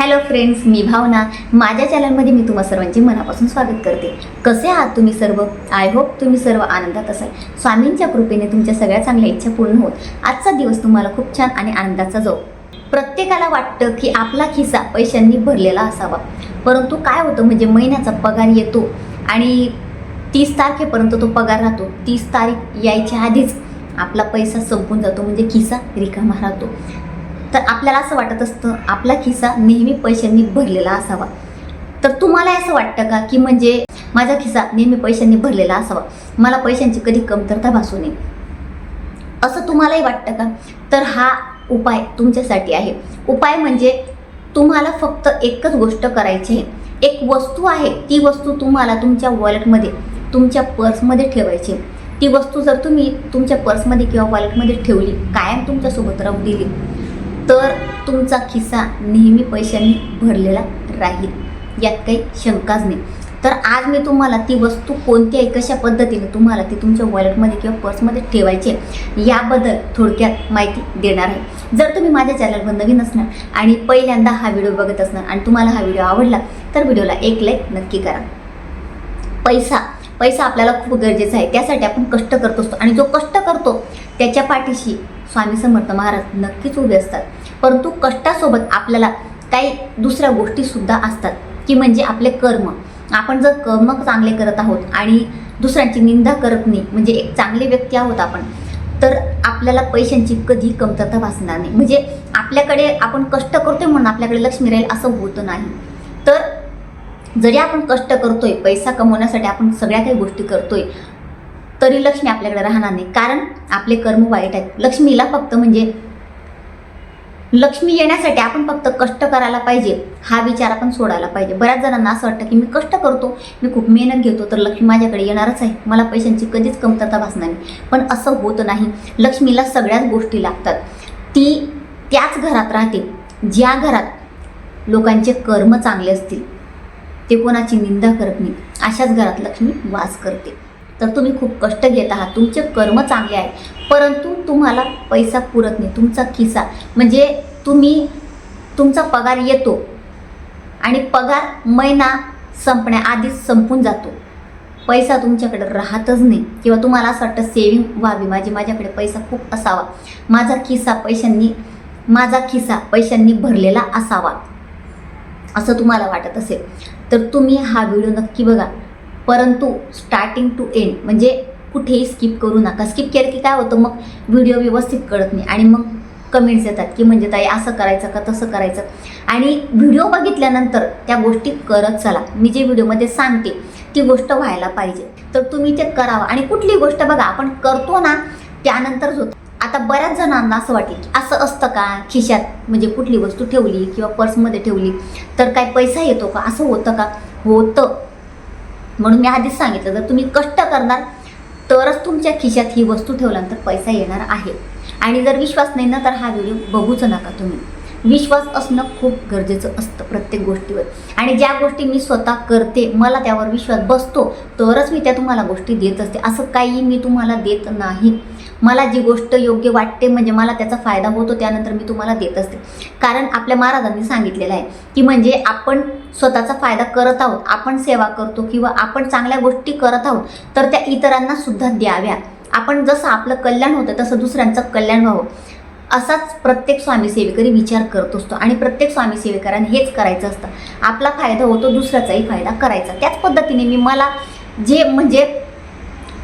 Hello friends मी भावना. माझ्या चॅनलमध्ये मी तुम्हा सर्वांचे मनापासून स्वागत करते. कसे आहात तुम्ही सर्व? आय होप तुम्ही सर्व आनंदात असाल. स्वामींच्या कृपेने तुमच्या सगळ्या चांगल्या इच्छा पूर्ण होत. आजचा दिवस तुम्हाला खूप छान आणि आनंदाचा जाऊ. प्रत्येकाला वाटतं की आपला खिसा पैशांनी भरलेला असावा. परंतु काय होतं म्हणजे महिन्याचा पगार येतो आणि तीस तारखेपर्यंत तो पगार राहतो. तीस तारीख यायच्या आधीच आपला पैसा संपून जातो. म्हणजे खिसा रिकामा राहतो. तर आपल्याला असं वाटत असतं आपला खिसा नेहमी पैशांनी भरलेला असावा. तर तुम्हाला असं वाटतं का की म्हणजे माझा खिसा नेहमी पैशांनी भरलेला असावा? मला पैशांची कधी कमतरता भासू नये. असं तुम्हालाही वाटतं का? तर हा उपाय तुमच्यासाठी आहे. उपाय म्हणजे तुम्हाला फक्त एकच गोष्ट करायची आहे. एक वस्तू आहे ती वस्तू तुम्हाला तुमच्या वॉलेटमध्ये तुमच्या पर्समध्ये ठेवायची ती वस्तू जर तुम्ही तुमच्या पर्समध्ये किंवा वॉलेटमध्ये ठेवली कायम तुमच्यासोबत राहू दिली तर तुमचा खिस्सा नेहमी पैशांनी भरलेला राहील. यात काही शंकाच नाही. तर आज मी तुम्हाला ती वस्तू कोणती आहे कशा पद्धतीने तुम्हाला ती तुमच्या वॉलेटमध्ये किंवा पर्समध्ये ठेवायची आहे याबद्दल थोडक्यात माहिती देणार आहे. जर तुम्ही माझ्या चॅनलवर नवीन असणार आणि पहिल्यांदा हा व्हिडिओ बघत असणार आणि तुम्हाला हा व्हिडिओ आवडला तर व्हिडिओला एक लाईक नक्की करा. पैसा पैसा आपल्याला खूप गरजेचा आहे. त्यासाठी आपण कष्ट करत असतो आणि जो कष्ट करतो त्याच्या पाठीशी स्वामी समर्थ महाराज नक्कीच उभे असतात. परंतु कष्टासोबत आपल्याला काही दुसऱ्या गोष्टीसुद्धा असतात की म्हणजे आपले कर्म. आपण जर कर्म चांगले करत आहोत आणि दुसऱ्यांची निंदा करत नाही म्हणजे एक चांगले व्यक्ती आहोत आपण तर आपल्याला पैशांची कधी कमतरता भासणार नाही. म्हणजे आपल्याकडे आपण कष्ट करतोय म्हणून आपल्याकडे लक्ष्मी राहील असं होतं नाही. तर जरी आपण कष्ट करतोय पैसा कमवण्यासाठी आपण सगळ्या काही गोष्टी करतोय तरी लक्ष्मी आपल्याकडे राहणार नाही. कारण आपले कर्म वाईट आहेत. लक्ष्मीला फक्त म्हणजे लक्ष्मी येण्यासाठी आपण फक्त कष्ट करायला पाहिजे. हा विचार आपण सोडायला पाहिजे. बऱ्याच जणांना असं वाटतं की मी कष्ट करतो मी खूप मेहनत घेतो तर लक्ष्मी माझ्याकडे येणारच आहे. मला पैशांची कधीच कमतरता भासणार नाही. पण असं होत नाही. लक्ष्मीला सगळ्याच गोष्टी लागतात. ती त्याच घरात राहते. ज्या घरात लोकांचे कर्म चांगले असतील ते कोणाची निंदा करत नाही अशाच घरात लक्ष्मी वास करते. तर तुम्ही खूप कष्ट घेत आहात. तुमचे कर्म चांगले आहे परंतु तुम्हाला पैसा पुरत नाही. तुमचा खिसा. म्हणजे तुम्ही तुमचा पगार येतो आणि पगार महिना संपण्याआधीच संपून जातो. पैसा तुमच्याकडे राहतच नाही. किंवा तुम्हाला असं वाटतं सेविंग व्हावी. माझी माझ्याकडे पैसा खूप असावा. माझा खिसा पैशांनी माझा खिसा पैशांनी भरलेला असावा. असं तुम्हाला वाटत असेल. तर तुम्ही हा व्हिडिओ नक्की बघा. परंतु स्टार्टिंग टू एंड म्हणजे कुठेही स्किप करू नका. स्किप केलं की काय होतं? मग व्हिडिओ व्यवस्थित कळत नाही आणि मग कमेंट्स येतात की म्हणजे ताई असं करायचं का तसं करायचं? आणि व्हिडिओ बघितल्यानंतर त्या गोष्टी करत चला. मी जे व्हिडिओमध्ये सांगते ती गोष्ट व्हायला पाहिजे. तर तुम्ही ते करावं. आणि कुठली गोष्ट बघा आपण करतो ना त्यानंतरच होतं. आता बऱ्याच जणांना असं वाटेल की असं असतं का? खिशात म्हणजे कुठली वस्तू ठेवली किंवा पर्समध्ये ठेवली तर काय पैसा येतो का? असं होतं का? होतं. म्हणून मी आधीच सांगितलं जर तुम्ही कष्ट करणार तरच तुमच्या खिशात ही वस्तू ठेवल्यानंतर पैसा येणार आहे. आणि जर विश्वास नाही ना तर हा व्हिडिओ बघूच नका तुम्ही. विश्वास असणं खूप गरजेचं असतं प्रत्येक गोष्टीवर. आणि ज्या गोष्टी मी स्वतः करते मला त्यावर विश्वास बसतो तरच मी त्या तुम्हाला गोष्टी देत असते. असं काही मी तुम्हाला देत नाही. मला जी गोष्ट योग्य वाटते म्हणजे मला त्याचा फायदा होतो त्यानंतर मी तुम्हाला देत असते. कारण आपल्या महाराजांनी सांगितलेलं आहे की म्हणजे आपण स्वतःचा फायदा करत आहोत आपण सेवा करतो किंवा आपण चांगल्या गोष्टी करत आहोत तर त्या इतरांना सुद्धा द्याव्या. आपण जसं आपलं कल्याण होतं तसं दुसऱ्यांचं कल्याण व्हावं. असाच प्रत्येक स्वामी सेवेकरी विचार करत असतो आणि प्रत्येक स्वामी सेवेकरांनी हेच करायचं असतं. आपला फायदा होतो दुसऱ्याचाही फायदा करायचा. त्याच पद्धतीने मी मला जे म्हणजे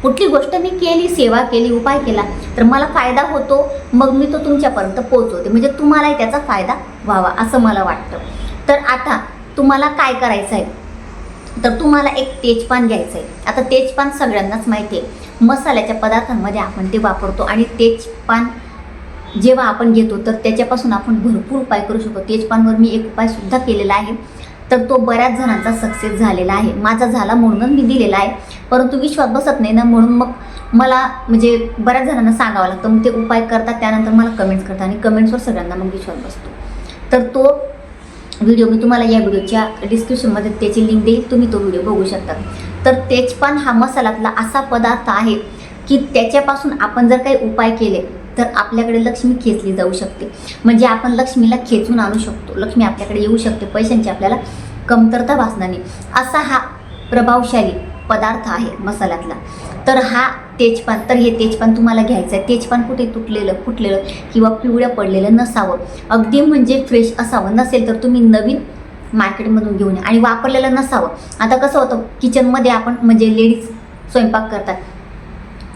कुठली गोष्ट मी केली सेवा केली उपाय केला तर मला फायदा होतो मग मी तो तुमच्यापर्यंत पोहोचवते. म्हणजे तुम्हालाही त्याचा फायदा व्हावा असं मला वाटतं. तर आता तुम्हाला काय करायचं आहे तर तुम्हाला एक तेजपान घ्यायचं आहे आता तेजपान सगळ्यांनाच माहिती आहे. मसाल्याच्या पदार्थांमध्ये आपण ते वापरतो आणि तेजपान जेव्हा आपण घेतो तर त्याच्यापासून आपण भरपूर उपाय करू शकतो. तेजपानवर मी एक उपायसुद्धा केलेला आहे. तर तो बऱ्याच जणांचा सक्सेस झालेला आहे. माझा झाला म्हणूनच मी दिलेला आहे. परंतु विश्वास बसत नाही ना म्हणून मग मला म्हणजे बऱ्याच जणांना सांगावं लागतं. मग ते उपाय करतात त्यानंतर मला कमेंट्स करतात आणि कमेंट्सवर सगळ्यांना मग विश्वास बसतो. तर तो व्हिडिओ मी तुम्हाला या व्हिडिओच्या डिस्क्रिप्शनमध्ये त्याची लिंक देईल. तुम्ही तो व्हिडिओ बघू शकता. तर तेजपान हा मसाल्यातला असा पदार्थ आहे की त्याच्यापासून आपण जर काही उपाय केले तर आपल्याकडे लक्ष्मी खेचली जाऊ शकते. म्हणजे आपण लक्ष्मीला खेचून आणू शकतो. लक्ष्मी आपल्याकडे येऊ शकते. पैशांची आपल्याला कमतरता भासणारी असा हा प्रभावशाली पदार्थ आहे मसाल्यातला. तर हा तेजपान तर हे तेजपान तुम्हाला घ्यायचं आहे. तेजपान कुठे तुटलेलं फुटलेलं किंवा पिवळं पडलेलं नसावं. अगदी म्हणजे फ्रेश असावं. नसेल तर तुम्ही नवीन मार्केटमधून घेऊन या. आणि वापरलेलं नसावं. आता कसं होतं किचनमध्ये आपण म्हणजे लेडीज स्वयंपाक करतात.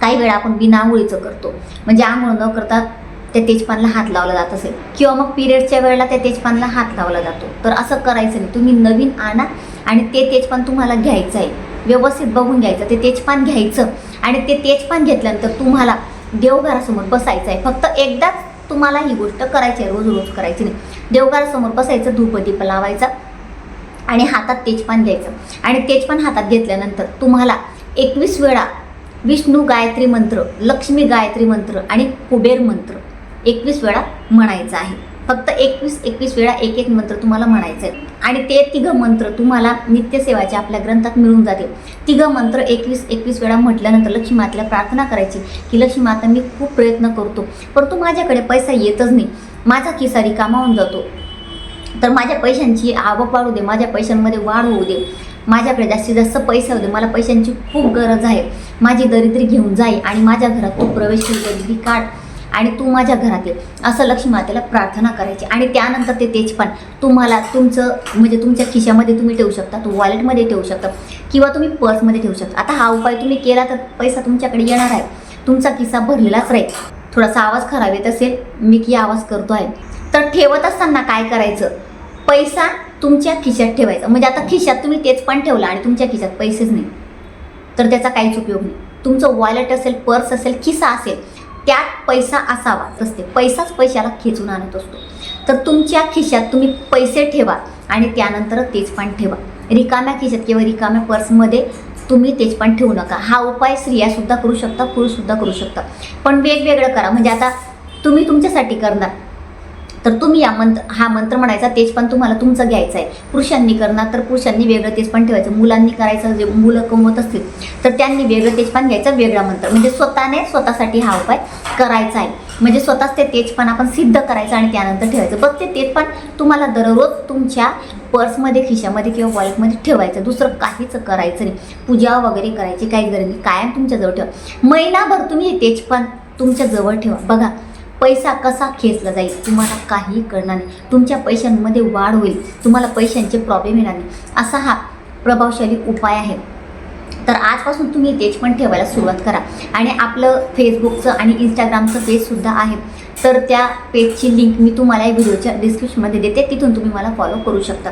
काही वेळा आपण बिना आंघोळीचं करतो. म्हणजे आंघोळ न करता त्या तेजपानला हात लावला जात असेल. किंवा मग पिरियडच्या वेळेला त्या तेजपानला हात लावला जातो. तर असं करायचं नाही. तुम्ही नवीन आणा आणि ते तेजपान तुम्हाला घ्यायचं आहे. व्यवस्थित बघून घ्यायचं. ते तेजपान घ्यायचं आणि ते तेजपान घेतल्यानंतर तुम्हाला देवघरासमोर बसायचं आहे. फक्त एकदाच तुम्हाला ही गोष्ट करायची आहे. रोज रोज करायची नाही. देवघरासमोर बसायचं धूपदीप लावायचा आणि हातात तेजपान घ्यायचं. आणि तेजपान हातात घेतल्यानंतर तुम्हाला एकवीस वेळा विष्णू गायत्री मंत्र लक्ष्मी गायत्री मंत्र आणि कुबेर मंत्र एकवीस वेळा म्हणायचं आहे. फक्त एकवीस एकवीस वेळा एक एक मंत्र तुम्हाला म्हणायचं आहे. आणि ते तिघं मंत्र तुम्हाला नित्यसेवाच्या आपल्या ग्रंथात मिळून जातील. तिघं मंत्र एकवीस एकवीस वेळा म्हटल्यानंतर लक्ष्मी मातेला प्रार्थना करायची की लक्ष्मी माता मी खूप प्रयत्न करतो परंतु माझ्याकडे पैसा येतच नाही. माझा खिसा रिकामा होऊन जातो. तर माझ्या पैशांची आवक वाढू दे माझ्या पैशांमध्ये वाढ होऊ दे. माझ्याकडे जास्तीत जास्त पैसा होऊ दे. मला पैशांची खूप गरज आहे. माझी दरिद्री घेऊन जाई आणि माझ्या घरात तू प्रवेश दरिद्री काढ. आणि तू माझ्या घरात ये. असं लक्ष्मी मातेला प्रार्थना करायची. आणि त्यानंतर ते तेजपान तुम्हाला तुमचं म्हणजे तुमच्या खिशामध्ये तुम्ही ठेवू शकता तू वॉलेटमध्ये ठेवू शकता किंवा तुम्ही पर्समध्ये ठेवू शकता. आता हा उपाय तुम्ही केला तर पैसा तुमच्याकडे येणार आहे. तुमचा किस्सा भरलेलाच राहील. थोडासा आवाज खराब येत असेल मी की आवाज करतो आहे. तर ठेवत असताना काय करायचं? पैसा तुमच्या खिशात ठेवायचा. म्हणजे आता खिशात तुम्ही तेच पण ठेवला आणि तुमच्या खिशात पैसेच नाही. तर त्याचा काहीच उपयोग नाही. तुमचं वॉलेट असेल पर्स असेल खिसा असेल त्यात पैसा असावा असते. पैसाच पैशाला खेचून आणत असतो. तर तुमच्या खिशात तुम्ही पैसे ठेवा आणि त्यानंतर तेजपान ठेवा. रिकाम्या खिशात किंवा रिकाम्या पर्समध्ये तुम्ही तेजपान ठेवू नका. हा उपाय स्त्रियासुद्धा करू शकता पुरुषसुद्धा करू शकता पण वेगवेगळं करा. म्हणजे आता तुम्ही तुमच्यासाठी करणार. तर तुम्ही या मंत्र हा मंत्र म्हणायचा तेज पण तुम्हाला तुमचं घ्यायचं आहे. पुरुषांनी करणार तर पुरुषांनी वेगळं तेज पण ठेवायचं. मुलांनी करायचं जे मुलं कमवत असतील तर त्यांनी वेगळं तेज पण घ्यायचं वेगळा मंत्र. म्हणजे स्वतःने स्वतःसाठी हा उपाय करायचा आहे. म्हणजे स्वतःच ते तेज पण आपण सिद्ध करायचं आणि त्यानंतर ठेवायचं. बघ ते तेज पण तुम्हाला दररोज तुमच्या पर्समध्ये खिशामध्ये किंवा वॉलेटमध्ये ठेवायचं. दुसरं काहीच करायचं नाही. पूजा वगैरे करायची काही गरज नाही कायम तुमच्याजवळ ठेवा. महिनाभर तुम्ही हे तेज पण तुमच्या जवळ ठेवा. बघा पैसा कसा खेचला जाईल? तुम्हाला काही कळणार नाही. तुमच्या पैशांमध्ये वाढ होईल. तुम्हाला पैशांचे प्रॉब्लेम येणार नाही. असा हा प्रभावशाली उपाय आहे. तर आजपासून तुम्ही तेज पण ठेवायला सुरुवात करा. आणि आपलं फेसबुकचं आणि इंस्टाग्रामचं पेजसुद्धा आहे. तर त्या पेजची लिंक मी तुम्हाला या व्हिडिओच्या डिस्क्रिप्शनमध्ये देते. तिथून तुम्ही मला फॉलो करू शकता.